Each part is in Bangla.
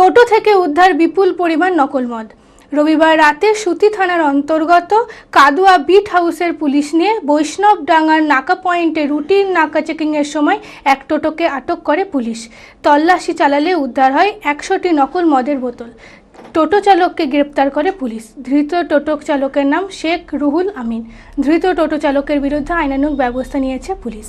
টোটো থেকে উদ্ধার বিপুল পরিমাণ নকল মদ রবিবার রাতে সুতি থানার অন্তর্গত কাদুয়া বিট হাউসের পুলিশ নিয়ে বৈষ্ণব ডাঙ্গার নাকা পয়েন্টে রুটিন নাকা চেকিংয়ের সময় এক টোটোকে আটক করে পুলিশ। তল্লাশি চালালে উদ্ধার হয় একশোটি নকল মদের বোতল। টোটো চালককে গ্রেপ্তার করে পুলিশ। ধৃত টোটো চালকের নাম শেখ রুহুল আমিন। ধৃত টোটো চালকের বিরুদ্ধে আইনানুগ ব্যবস্থা নিয়েছে পুলিশ।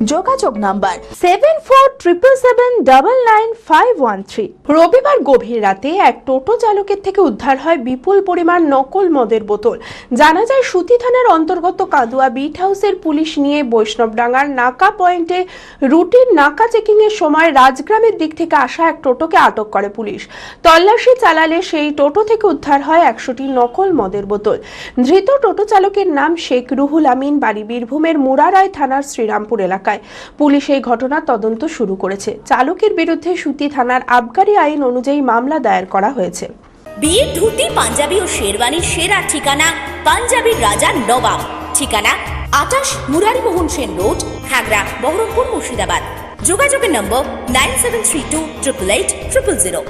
যোগাযোগ number seven four triple seven double nine five one three রবিবার গভীর রাতে এক টোটো চালকের থেকে উদ্ধার হয় বিপুল পরিমাণ নকল মদের বোতল। জানা যায়, সুতি থানার অন্তর্গত কাদুয়া বিট হাউসের পুলিশ নিয়ে বৈষ্ণবডাঙ্গার নাকা পয়েন্টে রুটিন নাকা চেকিং এর সময় রাজগ্রামের দিক থেকে আসা এক টোটোকে আটক করে পুলিশ। তল্লাশি চালালে সেই টোটো থেকে উদ্ধার হয় একশোটি নকল মদের বোতল। ধৃত টোটো চালকের নাম শেখ রুহুল আমিন, বাড়ি বীরভূমের মুরারায় থানার শ্রীরামপুর এলাকায়। পুলিশ এই ঘটনার তদন্ত শুরু করেছে। চালকের বিরুদ্ধে সুতি থানার আবগারি আইন অনুযায়ী মামলা দায়ের করা হয়েছে। বিয়ের ধুতি, পাঞ্জাবি ও শেরওয়ানির সেরা ঠিকানা পাঞ্জাবির রাজা নবাব। ঠিকানা আটাশ মুরারিমোহন সেন রোড খাগড়া বহরমপুর মুর্শিদাবাদ। যোগাযোগের নম্বর nine seven three two triple eight triple zero.